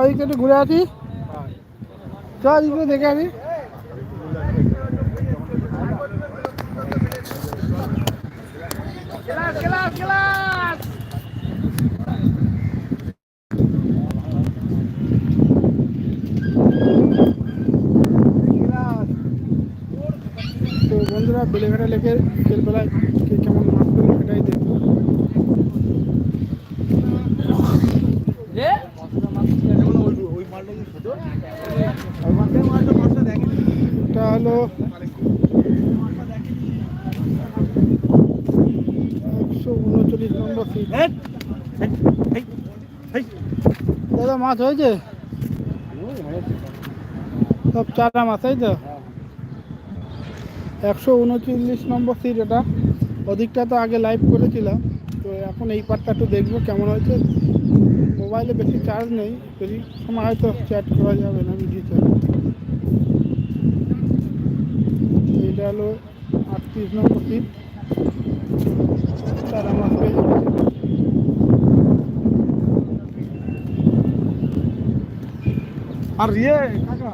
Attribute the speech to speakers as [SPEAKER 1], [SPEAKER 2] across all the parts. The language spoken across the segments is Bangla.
[SPEAKER 1] এদিকে একটু ঘুরে আসি। চ এদিকে দেখে আসি। বন্ধুরা বেলেঘাটা লেকে বিকেলবেলায় কে কেমন মাছ পেল সেটাই দেখব এটা হলো একশো উনচল্লিশ নম্বর সিট দাদা মাছ হয়েছে সব চারা মাছ, তাই তো? একশো উনচল্লিশ নম্বর সিট এটা। ওদিকটা তো আগে লাইভ করেছিলাম। তো এখন এই পার্টটা একটু দেখব কেমন হয়েছে। মোবাইলে বেশি চার্জ নেই যদি সময় হয়তো চ্যাট করা যাবে না ভিডিও চ্যাট এইটা হলো আটত্রিশ নম্বর সিট চারা মাছ পেয়ে
[SPEAKER 2] আর ইয়ে কাকা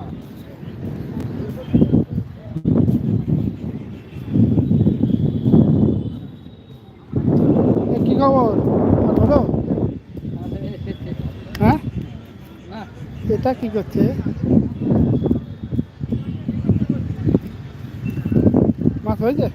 [SPEAKER 1] কি খবর? ভালো হ্যাঁ? এটা কি করছে? মাছ হয়েছে?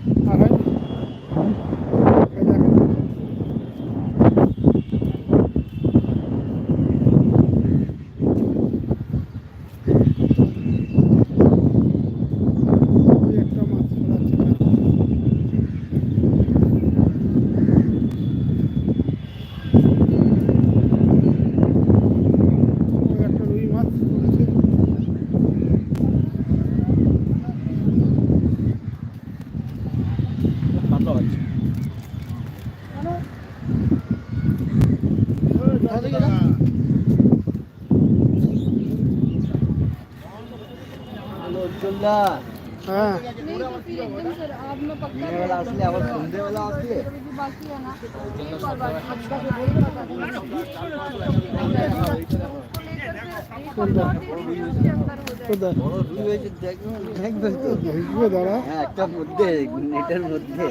[SPEAKER 1] হ্যাঁ
[SPEAKER 3] একটার মধ্যে নেটের মধ্যে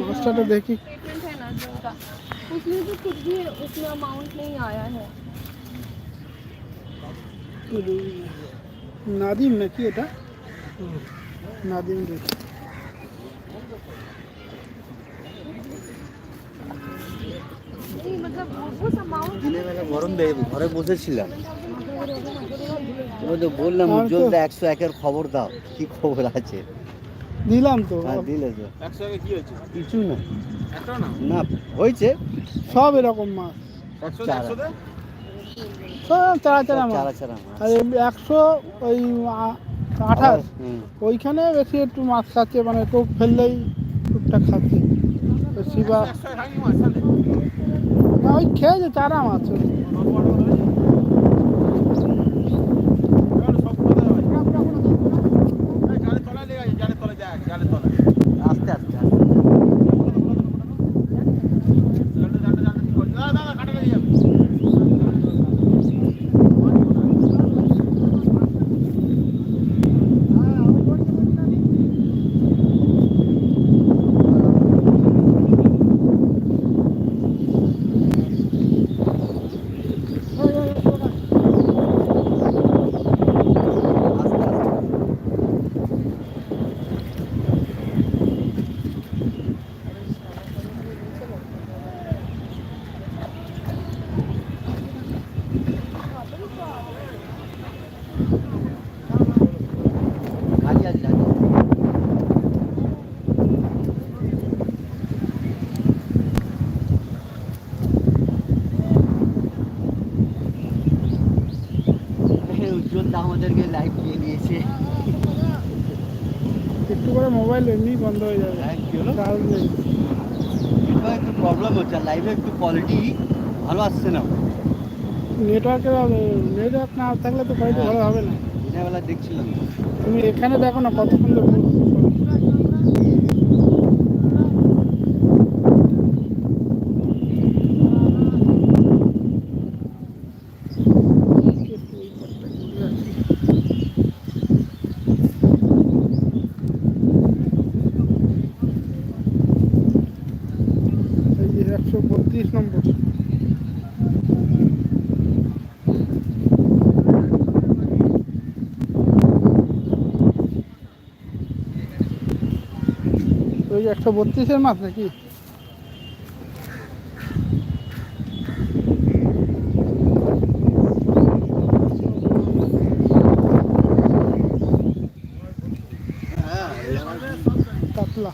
[SPEAKER 1] মাছটা তো দেখি
[SPEAKER 4] पेटेंट है ना जिनका उसमें तो कुछ भी उसमें अमाउंट नहीं आया है
[SPEAKER 1] নাদিম নাকি এটা? নাদিম
[SPEAKER 3] ঘরে বসেছিলাম। তো বললাম উজ্জ্বল একশো একের খবর দাও কি খবর আছে?
[SPEAKER 1] দিলাম তো।
[SPEAKER 3] হ্যাঁ, দিলে কিছু না।
[SPEAKER 2] না?
[SPEAKER 3] হয়েছে।
[SPEAKER 1] সব এরকম মাছ।
[SPEAKER 3] চারা।
[SPEAKER 1] চারা আর একশো ওই আঠাশ ওইখানে বেশি একটু মাছ খাচ্ছে মানে টোপ ফেললেই টুকটাক খাচ্ছে শিবা না ওই খেয়েছে চারা মাছ ওই।
[SPEAKER 2] এবার সব কথা হয়। এই জালের তলায় লেগে আছে, জালের তলায় দেখ, জালের তলায়।
[SPEAKER 3] আস্তে আস্তে আস্তে
[SPEAKER 2] জালটা, জালটা, জালটা ঠিক করছে। দাদা, দাদা, কাটা লেগে যাবে।
[SPEAKER 3] আস্তে আস্তে এই উজ্জ্বল দা আমাদেরকে লাইভ দিয়ে দিয়েছে।
[SPEAKER 1] একটু করে মোবাইল এমনি বন্ধ হয়ে যাবে।
[SPEAKER 3] হ্যাঁ, একটু প্রবলেম হচ্ছে লাইভে একটু কোয়ালিটি ভালো আসছে না।
[SPEAKER 1] নেটওয়ার্কের নেটওয়ার্ক না থাকলে তো কোয়ালিটি ভালো হবে না।
[SPEAKER 3] সন্ধ্যাবেলা দেখছিলাম।
[SPEAKER 1] তুমি এখানে দেখো না কতক্ষণ একশো বত্রিশ নম্বর। একশো বত্রিশের মাছ নাকি কাতলা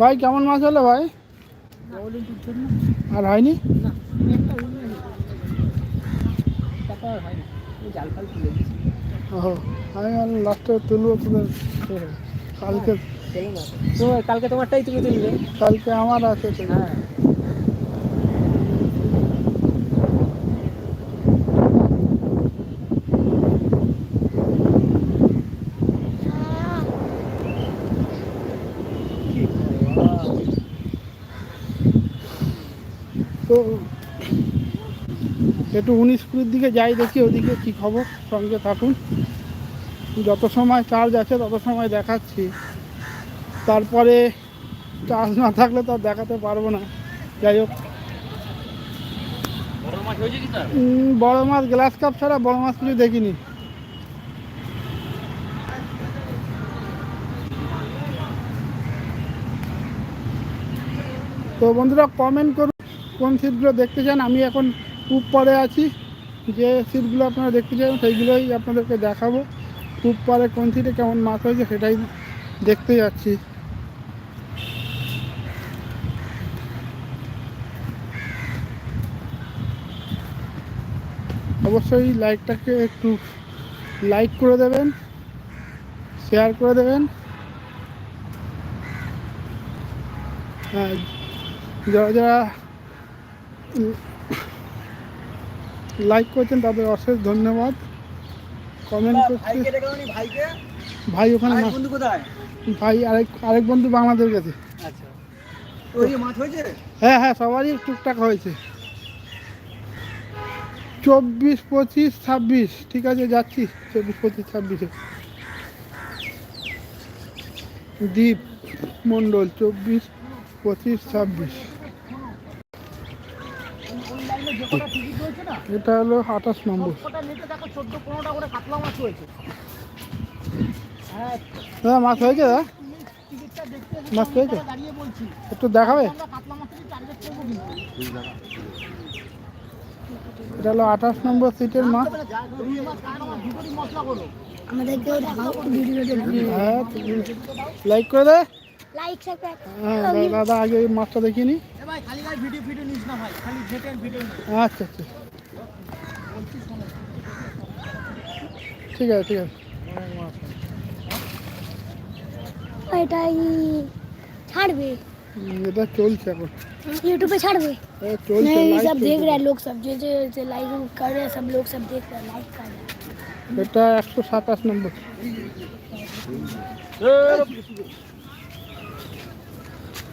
[SPEAKER 1] ভাই কেমন মাছ হলো ভাই? আর হয়নি? আমি লাস্টে তুলবো কালকে।
[SPEAKER 5] কালকে তোমারটাই তুমি তুলবে।
[SPEAKER 1] কালকে আমার আছে।
[SPEAKER 5] হ্যাঁ
[SPEAKER 1] তো একটু উনিশ কুড়ির দিকে যাই দেখি ওদিকে কি খবর? সঙ্গে থাকুন। যত সময় চার্জ আছে তত সময় দেখাচ্ছি। তারপরে চার্জ না থাকলে তো দেখাতে পারব না। যাই হোক। বড় মাছ গ্লাস কাপ ছাড়া বড় মাছ কিছু দেখিনি। তো বন্ধুরা কমেন্ট করুন। কোন সিটগুলো দেখতে চান? আমি এখন উপরে আছি। যে সিটগুলো আপনারা দেখতে চান সেইগুলোই আপনাদেরকে দেখাবো। উপরে কোন সিটে কেমন মাছ হয়েছে সেটাই দেখতে যাচ্ছি। অবশ্যই লাইকটাকে একটু লাইক করে দেবেন, শেয়ার করে দেবেন। হ্যাঁ যারা যারা লাইক করছেন তাদের অশেষ ধন্যবাদ। কমেন্ট করছে ভাই ওখানে ভাই আরেক আরেক বন্ধু বাংলাদেশ গেছে।
[SPEAKER 3] আচ্ছা।
[SPEAKER 1] হ্যাঁ হ্যাঁ সবারই টুকটাক হয়েছে। চব্বিশ পঁচিশ ছাব্বিশ ঠিক আছে যাচ্ছি। চব্বিশ পঁচিশ ছাব্বিশে। দ্বীপ মণ্ডল চব্বিশ পঁচিশ ছাব্বিশ। এটা হলো আঠাশ নম্বর। হ্যাঁ মাছ হয়েছে মাছ হয়েছে? একটু দেখাবে? এটা হলো আঠাশ নম্বর সিটের মাছ।
[SPEAKER 4] আমাদেরকেও দেখাও। ভিডিওতে
[SPEAKER 1] হ্যাঁ লাইক করে দে।
[SPEAKER 4] লাইক সাবস্ক্রাইব
[SPEAKER 1] হ্যাঁ দা- দাদা আগে এই মাছটা দেখিনি
[SPEAKER 5] ভাই খালি গায়ে ভিডিও ভিডিও নিস না ভাই খালি যেটের ভিডিও নিস
[SPEAKER 1] আচ্ছা আচ্ছা ঠিক আছে ঠিক আছে
[SPEAKER 4] এটাই ছাড়বে
[SPEAKER 1] হুম, এটা চলছে এখন
[SPEAKER 4] यूट्यूब पे छाड़ दे
[SPEAKER 1] এ চলছে
[SPEAKER 4] नहीं
[SPEAKER 1] live
[SPEAKER 4] सब देख
[SPEAKER 1] চলছে।
[SPEAKER 4] रहे हैं लोग सब जो जो जो लाइक कर रहे हैं सब लोग सब देख रहे हैं लाइक कर रहे हैं
[SPEAKER 1] এটা একশো সাতাশ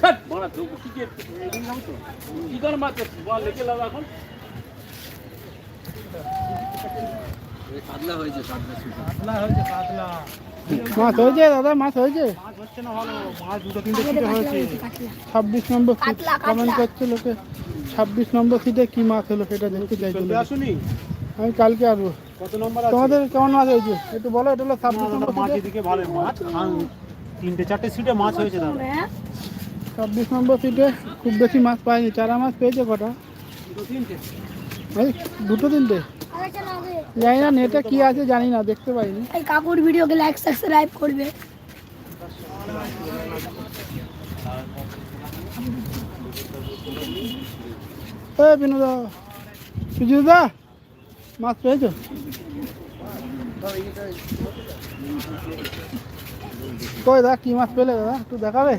[SPEAKER 5] হ্যাঁ।
[SPEAKER 1] মাছ হয়েছে দাদা মাছ হয়েছে? ছাব্বিশ নম্বর কমেন্ট করছে লোকে। ছাব্বিশ নম্বর সিটে কি মাছ হলো সেটা দেখতে চাইছিল আমি কালকে আসব। তোমাদের কেমন মাছ হয়েছে? একটু বলো এটা হলো ছাব্বিশ নম্বর
[SPEAKER 5] মাছ এদিকে মাছ তিনটে চারটে সিটে মাছ হয়েছে দাদা।
[SPEAKER 1] ছাব্বিশ নম্বর সিটে খুব বেশি মাছ পাইনি চারা মাছ পেয়েছে কটা? দুটো তিনটে? জানি না নেটে কি আছে জানি না দেখতে পাইনি।
[SPEAKER 4] এই কাকুর ভিডিওকে লাইক সাবস্ক্রাইব করবে।
[SPEAKER 1] এ বিনোদা সুজিদা মাছ পেয়েছ? কই দা, কি মাছ পেলে দাদা? একটু দেখাবে?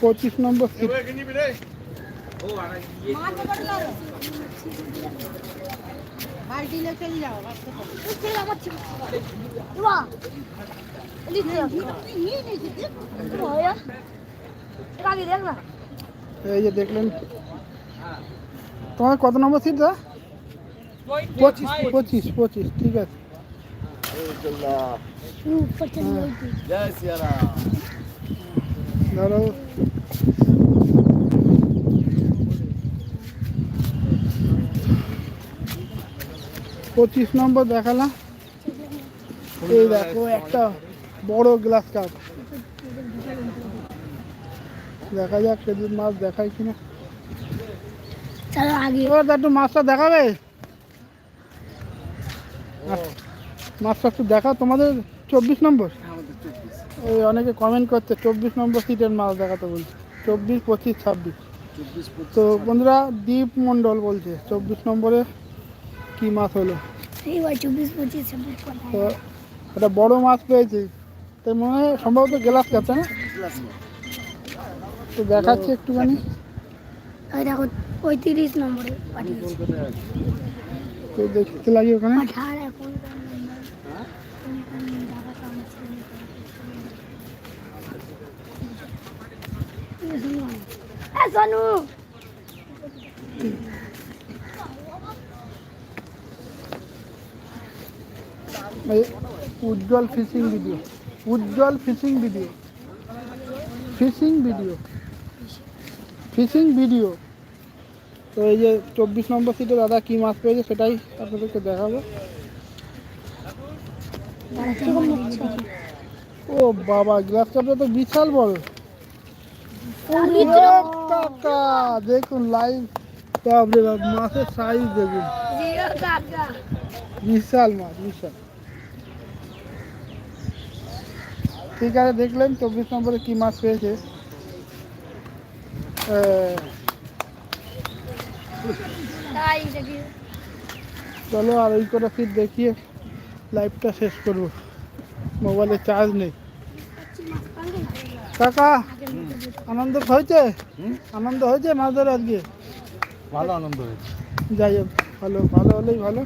[SPEAKER 1] পঁচিশ নম্বর এই যে দেখলেন। তোমার কত নম্বর সিট দা? পঁচিশ পঁচিশ পঁচিশ ঠিক আছে। পঁচিশ নম্বর দেখালাম এই দেখো একটা বড় গ্লাস কাপ। দেখা যাক সেদিন মাছ দেখায় কিনা। একটু মাছটা দেখাবে? আচ্ছা। মাছটা একটু দেখা তোমাদের চব্বিশ নম্বর? এই অনেকে কমেন্ট করছে চব্বিশ নম্বর সিটের মাছ দেখাতে বলছে। চব্বিশ পঁচিশ ছাব্বিশ। তো বন্ধুরা দ্বীপ মণ্ডল বলছে চব্বিশ নম্বরে কি মাছ হলো? তো একটা বড় মাছ পেয়েছি। মানে তাই মনে হয় সম্ভবত গ্লাস কাছে না? তো দেখাচ্ছি একটুখানি।
[SPEAKER 6] দেখো পঁয়ত্রিশ নম্বরে तो
[SPEAKER 1] Ujjwal fishing video. Ujjwal fishing fishing video. Fishing video, fishing video. তো এই যে চব্বিশ নম্বর সিটে দাদা কী মাছ পেয়েছে সেটাই আপনাদেরকে দেখাবো। ও বাবা গ্লাস কাপটা তো বিশাল বড়। দেখুন লাইভ মাছের সাইজ দেখুন। বিশাল মাছ বিশাল। ঠিক আছে দেখলেন চব্বিশ নম্বরে কী মাছ পেয়েছে। চলো আর ওই করে ফির দেখিয়ে লাইভটা শেষ করব। মোবাইলে চার্জ নেই। কাকা আনন্দ হয়েছে? আনন্দ হয়েছে মাছ ধরে আজকে
[SPEAKER 3] ভালো আনন্দ হয়েছে।
[SPEAKER 1] যাই হোক ভালো ভালো হলেই ভালো।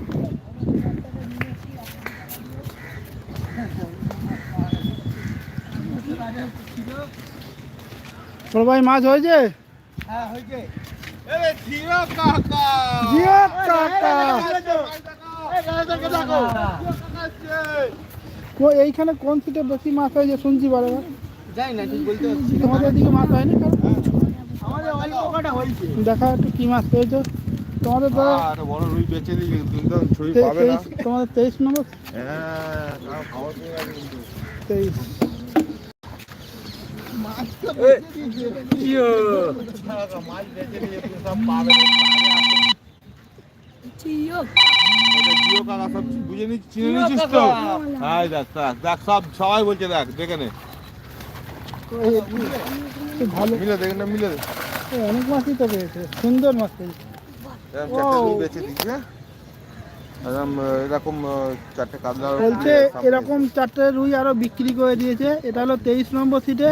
[SPEAKER 1] বড় ভাই মাছ হয়েছে?
[SPEAKER 3] হ্যাঁ হয়েছে।
[SPEAKER 1] এইখানে কোন সিটে বেশি মাছ হয় যে শুনছি বারবার
[SPEAKER 3] যাই না ঠিক বলতে পারছি
[SPEAKER 1] তোমাদের দিকে মাছ হয়নি হ্যাঁ,
[SPEAKER 3] আমাদের অল্প কটা হয়েছে।
[SPEAKER 1] দেখা একটু কি মাছ পেয়েছ। তোমাদের
[SPEAKER 2] দাদা বড় রুই বেচে দিই তুমি
[SPEAKER 1] তোমাদের 23 নম্বর?
[SPEAKER 2] হ্যাঁ 23 সবাই বলছে দেখ দেখে নে
[SPEAKER 1] অনেক মাছই তো পেয়েছে সুন্দর মাছ
[SPEAKER 2] এরকম চারটে
[SPEAKER 1] বলছে এরকম চারটে রুই আরও বিক্রি করে দিয়েছে। এটা হলো তেইশ নম্বর সিটে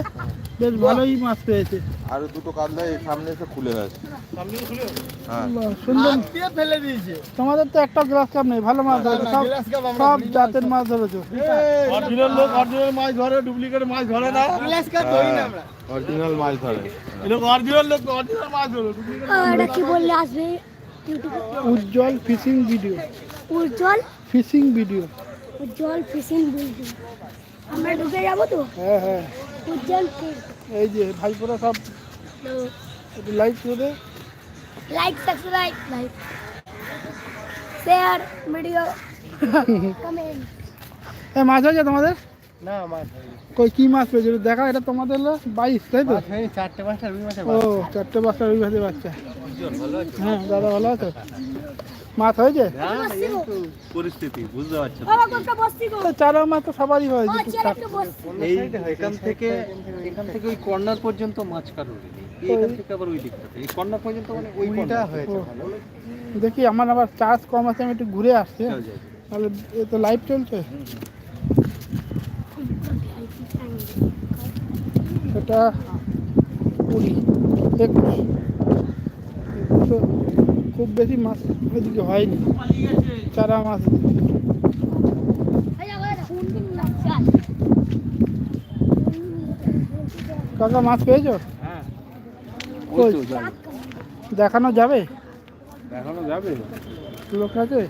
[SPEAKER 1] বেশ ভালোই মাছ পেয়েছে।
[SPEAKER 2] আর দুটো কাতলা এই সামনে এসে খুলে গেছে। হ্যাঁ।
[SPEAKER 1] সুন্দর।
[SPEAKER 3] ফেলে দিয়েছে।
[SPEAKER 1] তোমাদের তো একটা গ্লাস কাপ নেই ভালো মাছ ধরেছো। সব সব জাতের মাছ ধরেছো।
[SPEAKER 2] অরিজিনাল লোক অরিজিনাল মাছ ধরে ডুপ্লিকেট মাছ ধরে না?
[SPEAKER 3] গ্লাস কাপ ধরি না আমরা।
[SPEAKER 2] অরিজিনাল মাছ ধরে। লোক অরিজিনাল লোক অরিজিনাল মাছ ধরে ডুপ্লিকেট
[SPEAKER 6] और কি বললে আসবে?
[SPEAKER 1] Ujjwal fishing video.
[SPEAKER 6] Ujjwal?
[SPEAKER 1] Fishing video.
[SPEAKER 6] Ujjwal fishing building আমরা ঢুকে যাব তো?
[SPEAKER 1] হ্যাঁ হ্যাঁ। এই যে ভাইপোরা সব একটু লাইক করে দে।
[SPEAKER 6] Like subscribe like share video comment
[SPEAKER 1] এই মাছ হয়েছে তোমাদের?
[SPEAKER 3] না মাছ
[SPEAKER 1] কই কি মাছ পেয়েছে একটু দেখা এটা তোমাদের হলো বাইশ তাই তো?
[SPEAKER 3] মাছ চারটে পাঁচটা রুই মাছের
[SPEAKER 1] ও চারটে পাঁচটা রুই ভাজে বাচ্চা। হ্যাঁ দাদা ভালো আছো? মাছ হয়েছে?
[SPEAKER 5] পরিস্থিতি বুঝতে পারছ
[SPEAKER 1] চারা মাছ তো সবারই
[SPEAKER 6] বসছি।
[SPEAKER 5] এই এখান থেকে এখান থেকে ওই কর্নার পর্যন্ত মাছ কারোর এখান থেকে আবার ওই দিকটাতে এই কর্নার পর্যন্ত মানে ওই
[SPEAKER 3] কুড়িটা হয়েছে।
[SPEAKER 1] দেখি আমার আবার চার্জ কম আছে আমি একটু ঘুরে আসছি। হ্যাঁ? তাহলে এ তো লাইভ চলছে? সেটা এটা কুড়ি একুশ। তো খুব বেশি মাছ ওইদিকে হয়নি। চারা মাছ কাকা মাছ পেয়েছ? দেখানো যাবে?
[SPEAKER 2] দেখানো যাবে।
[SPEAKER 1] লোক আছে?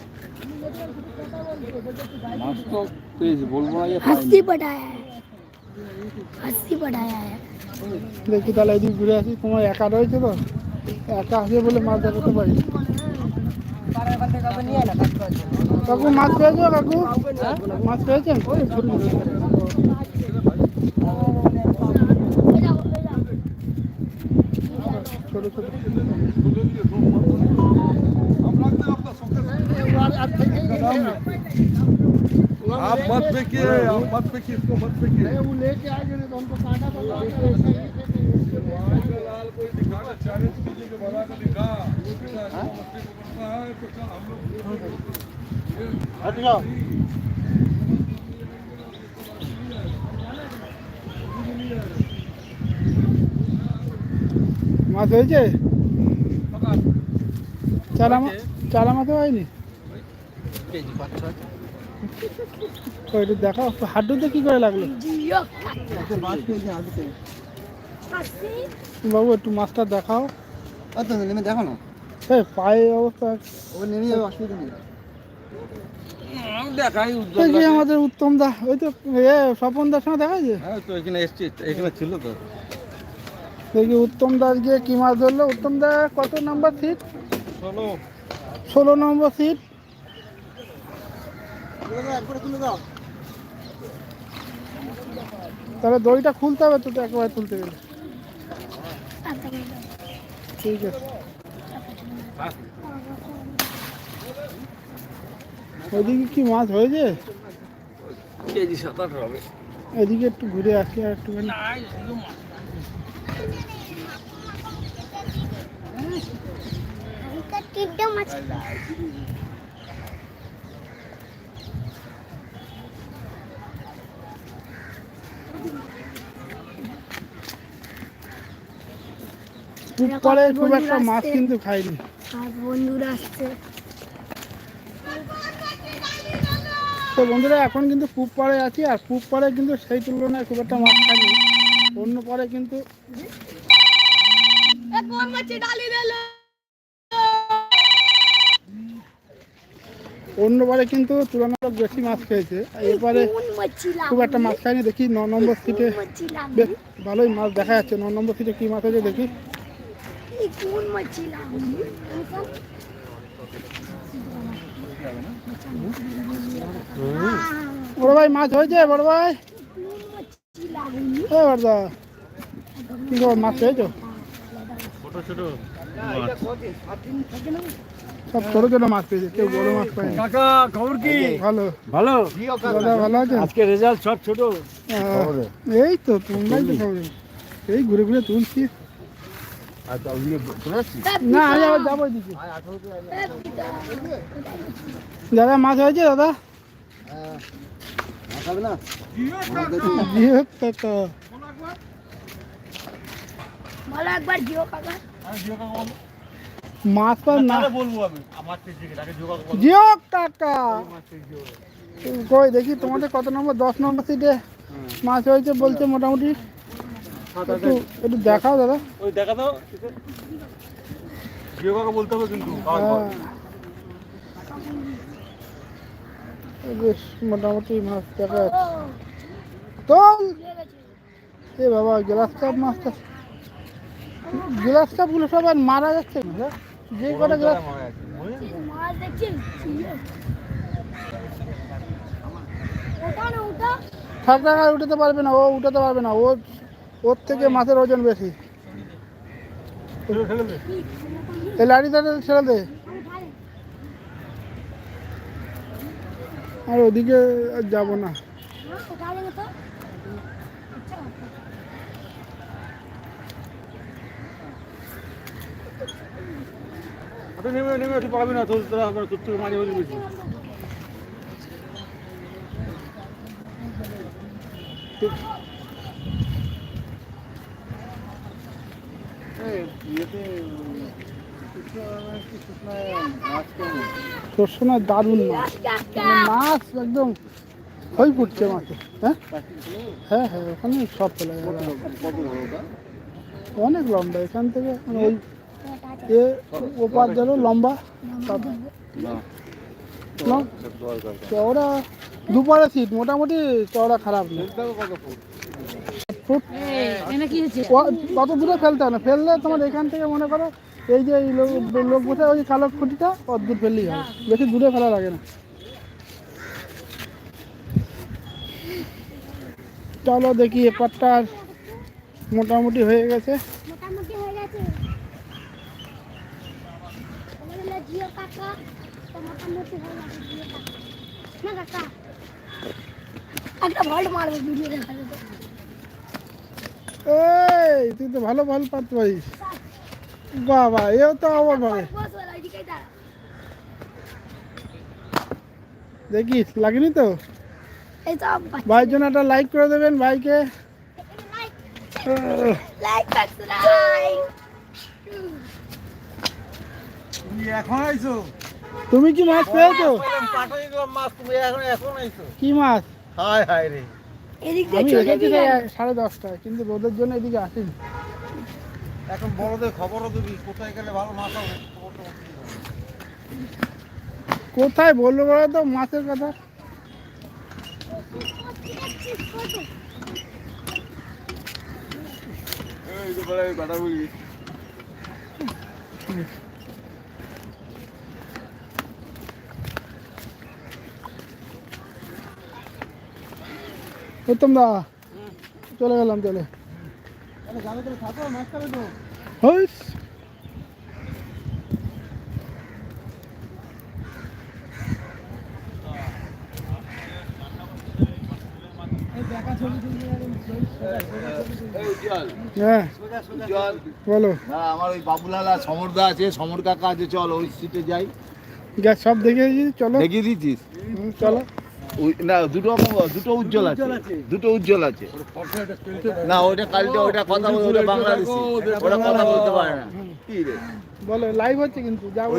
[SPEAKER 1] দেখি তাহলে এদিকে ঘুরে আসি তোমার একা রয়েছে তো? একা আসবে বলে মাছ দেখাতে পারি কাকু মাছ পেয়েছো কাকু মাছ পেয়েছেন ছোট ছোট
[SPEAKER 2] आप मत फेंकिए आप मत फेंकिए इसको मत फेंकिए
[SPEAKER 1] वो लेके आ गए तो हमको काटा पड़ा
[SPEAKER 2] लाल कोई दिखाना चैलेंज कीजिए कि बना के दिखा बेटा ऐसा मस्ती करना है तो कल हम लोग
[SPEAKER 3] हट जाओ
[SPEAKER 1] মাছ হয়েছে চারা মাছ চারা মাছও হয়নি
[SPEAKER 5] কেজি পাঁচ ছয়
[SPEAKER 1] তো একটু দেখাও হাড্ডুতে কি করে লাগলো
[SPEAKER 6] जियो हस्ती
[SPEAKER 1] বাবু একটু মাছটা দেখাও।
[SPEAKER 3] নেমে দেখো না।
[SPEAKER 1] এই পায়ে অবস্থা।
[SPEAKER 3] ও নেমে যাবে অসুবিধা নেই।
[SPEAKER 2] দেখাই
[SPEAKER 1] আমাদের উত্তম দা ওই তো এ স্বপন দার সঙ্গে দেখা যায়
[SPEAKER 2] হ্যাঁ তো এখানে এসছি এখানে ছিল তো।
[SPEAKER 1] দেখি উত্তম দাস গিয়ে কি মাছ ধরলো। উত্তম দা কত নম্বর সিট ষোলো। নম্বর সিট
[SPEAKER 3] দাও।
[SPEAKER 1] তাহলে দড়িটা খুলতে হবে তো তো একেবারে তুলতে গেলে। ঠিক আছে। ওদিকে কি মাছ হয়েছে?
[SPEAKER 2] কেজি সাত হবে।
[SPEAKER 1] এদিকে একটু ঘুরে আসি আর একটুখানি। মাছ পরে খুব একটা মাছ কিন্তু খাইনি। তো বন্ধুরা এখন কিন্তু কূপ পাড়ে আছি আর কূপ পাড়ে কিন্তু সেই তুলনায় খুব একটা মাছ খাইনি। অন্য পরে কিন্তু অন্য অন্যবারে কিন্তু তুলনামূলক বেশি মাছ খেয়েছে। এবারে খুব একটা মাছ খায়নি দেখি ন নম্বর সিটে বেশ ভালোই মাছ দেখা যাচ্ছে। ন নম্বর সিটে কী মাছ হয়েছে দেখি।
[SPEAKER 6] কোন
[SPEAKER 1] বড় ভাই মাছ হয়েছে বড় ভাই। বড়দা কি মাছ সব ছোট ছোট মাছ পেয়েছে কেউ বড় মাছ পায়নি।
[SPEAKER 5] কাকা খবর কি?
[SPEAKER 1] ভালো।
[SPEAKER 5] ভালো?
[SPEAKER 1] দাদা ভালো আছে
[SPEAKER 5] আজকে রেজাল্ট সব ছোট।
[SPEAKER 1] এই তো তোমরাই তো খবর এই ঘুরে ঘুরে তুলছি না আমি আবার যাব দিকে দাদা মাছ হয়েছে দাদা
[SPEAKER 3] খাবে না
[SPEAKER 1] জিও কাকা
[SPEAKER 6] ভালো একবার জিও কাকা
[SPEAKER 1] মাছ পাস না
[SPEAKER 2] বলব আমি আমার থেকে তাকে যোগাযোগ
[SPEAKER 1] জিও কাকা কই দেখি তোমাদের কত নম্বর দশ নম্বর সিটে মাছ হয়েছে বলছে মোটামুটি একটু একটু দেখাও দাদা।
[SPEAKER 2] ওই দেখা তো জিও বলতে হবে কিন্তু
[SPEAKER 1] হ্যাঁ। বেশ মোটামুটি মাছ দেখা যাচ্ছে। তোল! এ বাবা গ্লাস কাপ মাছটা। গ্লাস কাপগুলো সব আর মারা যাচ্ছে না যে কটা গ্লাস থাক উঠাতে পারবে না ও উঠাতে পারবে না ও ওর থেকে মাছের ওজন বেশি। এই লাড়িটা ছেড়ে দে। আর ওদিকে যাব না।
[SPEAKER 6] দেবে
[SPEAKER 2] নেমে নেমে পাবি না, তোর তোর তোর মাঝে মাঝে বেশি।
[SPEAKER 1] সময় দারুণ মাছ। মানে মাছ একদম হই পড়ছে মাছে হ্যাঁ? হ্যাঁ হ্যাঁ ওখানে সব ফেলা অনেক লম্বা, এখান থেকে মানে ওই এ ওপার ধরো লম্বা চওড়া দুপারে সিট মোটামুটি চওড়া খারাপ না। ফুট। কত দূরে ফেলতে হবে না? ফেললে তোমার এখান থেকে মনে করো এই যে লোক বসে ওই কালো খুঁটিটা কত দূর ফেললেই হবে। বেশি দূরে ফেলা লাগে না। চলো দেখি এপারটা মোটামুটি হয়ে গেছে।
[SPEAKER 6] একটা ভল্ট মারবে ভিডিও দেখালে তো
[SPEAKER 1] এই তুই তো ভালো ভালো পাত বাবা এও তো আমার
[SPEAKER 6] দাঁড়া
[SPEAKER 1] দেখিস লাগেনি তো? ভাইয়ের জন্য একটা লাইক করে দেবেন ভাইকে।
[SPEAKER 6] লাইক
[SPEAKER 1] আহ,
[SPEAKER 6] লাইক সাবস্ক্রাইব
[SPEAKER 5] এখন আইছো?
[SPEAKER 1] তুমি কি মাছ পেয়েছ?
[SPEAKER 5] পাঠাই দিলাম মাছ তুমি এখন এখন আইছো।
[SPEAKER 1] কি মাছ?
[SPEAKER 5] হায় হায় রে।
[SPEAKER 6] এদিক
[SPEAKER 1] আমি সাড়ে দশটায় কিন্তু রোদের জন্য এদিকে আসিনি।
[SPEAKER 5] এখন বড়দের খবরও দিবি কোথায় গেলে ভালো মাছ হবে।
[SPEAKER 1] কোথায় বলব বলো তো মাছের কথা?
[SPEAKER 2] এই তো বলে বেটা
[SPEAKER 1] উত্তম দা চলে গেলাম চলে। হ্যাঁ বলো।
[SPEAKER 7] আমার ওই বাবুলাল সমরদা আছে সমর কাকা আছে চল ওই সিটে যাই।
[SPEAKER 1] গ্যাস সব দেখেছি চলো।
[SPEAKER 7] দেখিয়ে দিচ্ছিস
[SPEAKER 1] চলো।
[SPEAKER 7] না দুটো দুটো উজ্জ্বল আছে। দুটো উজ্জ্বল আছে। না ওটা কালকে ওটা কথা বলে ওটা বাংলাদেশি। ওটা কথা বলতে পারে না। কি রে?
[SPEAKER 1] বলো লাইভ হচ্ছে কিন্তু যা
[SPEAKER 7] ও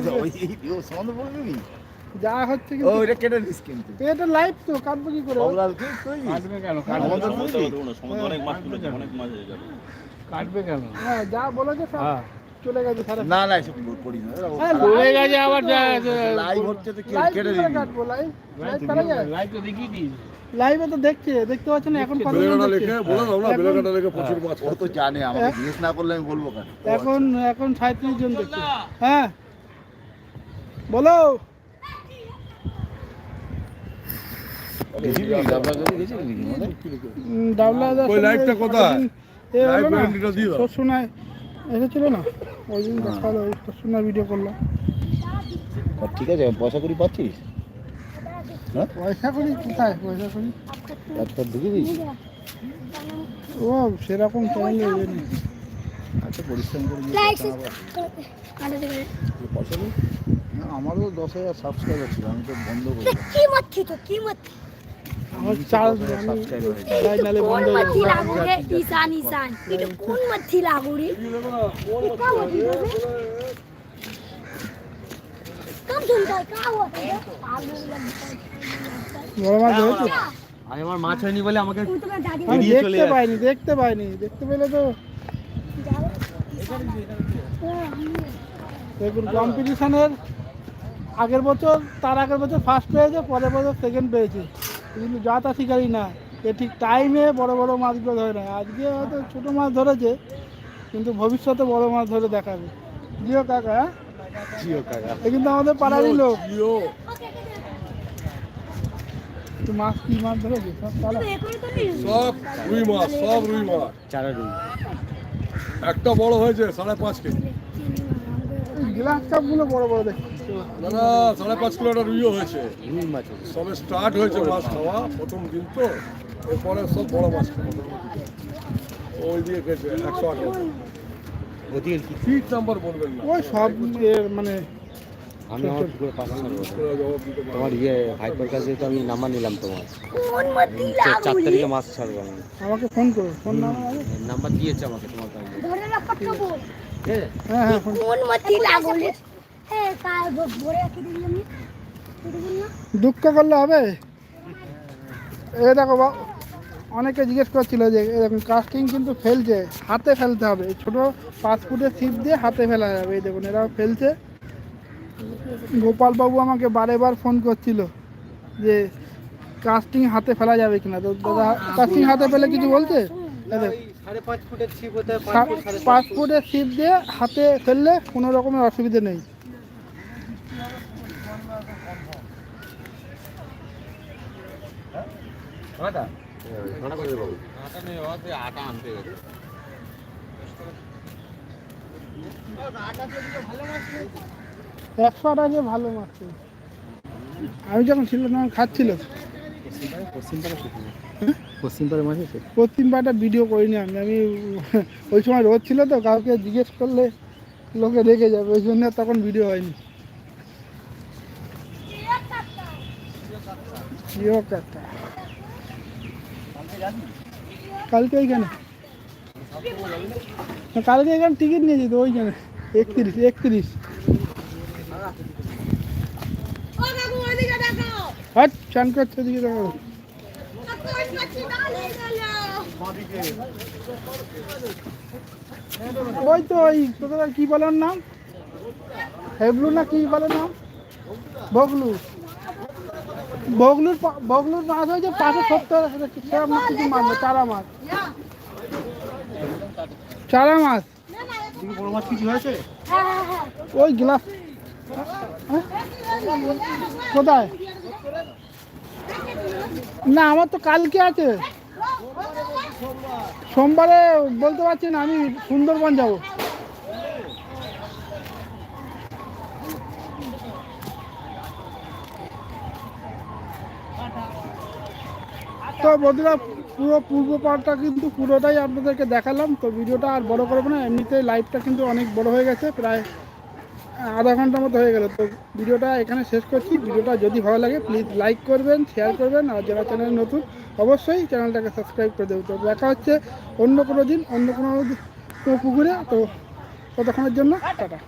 [SPEAKER 7] বলবি
[SPEAKER 1] যা হচ্ছে কিন্তু।
[SPEAKER 7] কেটে কিন্তু।
[SPEAKER 1] এটা লাইভ তো কাটবো কি করে।
[SPEAKER 7] বাবুলাল কি? তুই? সমন্ধ তুই
[SPEAKER 1] হ্যাঁ যা বলেছে সব। চলে গেছে সারা
[SPEAKER 7] না না এসব করি না।
[SPEAKER 1] হ্যাঁ,
[SPEAKER 5] গেছে আবার
[SPEAKER 7] লাইভ হচ্ছে তো কেটে
[SPEAKER 1] কি কাটবো লাইভ লাইভ করা যায়। লাইভে তো দেখছে দেখতে পাচ্ছেন এখন কতজন
[SPEAKER 2] লেখে বলে দাও না
[SPEAKER 1] এখন-
[SPEAKER 2] লেখে প্রচুর মাছ
[SPEAKER 7] ও তো জানে আমাকে জিজ্ঞেস না করলে আমি বলব কেন?
[SPEAKER 1] এখন এখন সাঁত্রিশ জন দেখছে। হ্যাঁ। বলো।
[SPEAKER 7] গেছিলি আপনার কাছে গেছিলি নাকি? আমাদের?
[SPEAKER 1] উম, ডাবলা
[SPEAKER 2] কোথায়?
[SPEAKER 1] শোনায়। এসেছিল না? ওই দিন দেখাল ওই শোনার ভিডিও করলাম।
[SPEAKER 7] ঠিক আছে পয়সা করি পাচ্ছিস?
[SPEAKER 1] পয়সা করি কোথায়? পয়সা করি
[SPEAKER 7] একটা ঢুকে দিস
[SPEAKER 1] ও সেরকম ইয়ে নেই
[SPEAKER 7] আচ্ছা পরিশ্রম করে পয়সা আমারও দশ হাজার সাবস্ক্রাইবার ছিল আমি তো বন্ধ করে।
[SPEAKER 6] কি মত তো কি মত?
[SPEAKER 1] আমার মাছ
[SPEAKER 5] হয়নি বলে আমাকে
[SPEAKER 1] দেখতে পাইনি দেখতে পাইনি দেখতে পেলে তো। কম্পিটিশনের আগের বছর তার আগের বছর ফার্স্ট পেয়েছে পরের বছর সেকেন্ড পেয়েছে। কিন্তু যা তা শিকারি না। এ ঠিক টাইমে বড় বড় মাছগুলো ধরে না আজকে হয়তো ছোটো মাছ ধরেছে কিন্তু ভবিষ্যতে বড় মাছ ধরে দেখাবে। জিও কাকা হ্যাঁ? এ কিন্তু আমাদের পাড়ারই লোক।
[SPEAKER 2] জিও।
[SPEAKER 1] তো মাছ কি মাছ ধরেছে? সব পাড়া।
[SPEAKER 2] সব রুই মাছ সব রুই মাছ।
[SPEAKER 5] চারা রুই।
[SPEAKER 2] একটা বড় হয়েছে সাড়ে পাঁচ কেজি।
[SPEAKER 1] গ্লাস কাপগুলো বড় বড় দেখছি
[SPEAKER 2] না সাড়ে পাঁচ কিলোটা রুইও হয়েছে। সবে স্টার্ট হয়েছে মাছ খাওয়া প্রথম দিন তো এরপরে সব বড় মাছ ওই দিয়ে গেছে একশো নাম্বার
[SPEAKER 1] ওই সব এর মানে
[SPEAKER 5] আমি তোমার ইয়ে হাইপার কাছে আমি নাম্বার নিলাম তোমার। চার তারিখে মাছ ছাড়বো আমি
[SPEAKER 1] আমাকে ফোন করো ফোন নাম্বার
[SPEAKER 5] দিয়েছে আমাকে তোমার কাছে।
[SPEAKER 6] ধরে রাখো
[SPEAKER 1] হ্যাঁ হ্যাঁ দুঃখ করলে হবে? এ দেখো বা অনেকে জিজ্ঞেস করছিল যে এরকম কাস্টিং কিন্তু ফেলছে হাতে ফেলতে হবে। ছোটো পাসপোর্টের ছিপ দিয়ে হাতে ফেলা যাবে এই দেখুন এরাও ফেলছে। গোপালবাবু আমাকে বারে বার ফোন করছিল যে কাস্টিং হাতে ফেলা যাবে কিনা। তো দাদা কাস্টিং হাতে ফেলে কিছু বলছে?
[SPEAKER 5] পাঁচ ফুটের পাঁচ পাঁচ
[SPEAKER 1] ছিপ দিয়ে হাতে ফেললে কোনো রকমের অসুবিধে নেই। একশো আটা যে ভালো মাছ। আমি যখন ছিল তখন খাচ্ছিল।
[SPEAKER 5] পশ্চিম পাড়ে মাছ আছে
[SPEAKER 1] পশ্চিম পাটা ভিডিও করিনি আমি। আমি ওই সময় রোদ ছিল তো কাউকে জিজ্ঞেস করলে লোকে রেখে যাবে ওই জন্য তখন ভিডিও হয়নি। কাকা। কালকে ওইখানে কালকে এখানে টিকিট নিয়ে তো ওইখানে। একত্রিশ একত্রিশ।
[SPEAKER 4] ওই
[SPEAKER 1] তো, ওই তোদের কি বলার নাম? হেবলু না কি বলে নাম? বগলু। বগলুর বগলুর মাছ হয়েছে পাঁচশো সত্তর সেরকম কিছু মাছ? চারা মাছ। চারা মাছ। ওই গ্লাস? কোথায়? না, আমার তো কালকে আছে। সোমবারে বলতে পারছি না, আমি সুন্দরবন যাব। তো বন্ধুরা, পুরো পূর্ব পাড়টা কিন্তু পুরোটাই আপনাদেরকে দেখালাম। তো ভিডিওটা আর বড় করব না, এমনিতে লাইভটা কিন্তু অনেক বড় হয়ে গেছে, প্রায় আধা ঘণ্টার মতো হয়ে গেল। তো ভিডিওটা এখানে শেষ করছি। ভিডিওটা যদি ভালো লাগে প্লিজ লাইক করবেন শেয়ার করবেন, আর যারা চ্যানেল নতুন, অবশ্যই চ্যানেলটাকে সাবস্ক্রাইব করে দেবো তো দেখা হচ্ছে অন্য কোনো দিন, অন্য কোনো পুকুরে। তো ততক্ষণের জন্য, টাটা।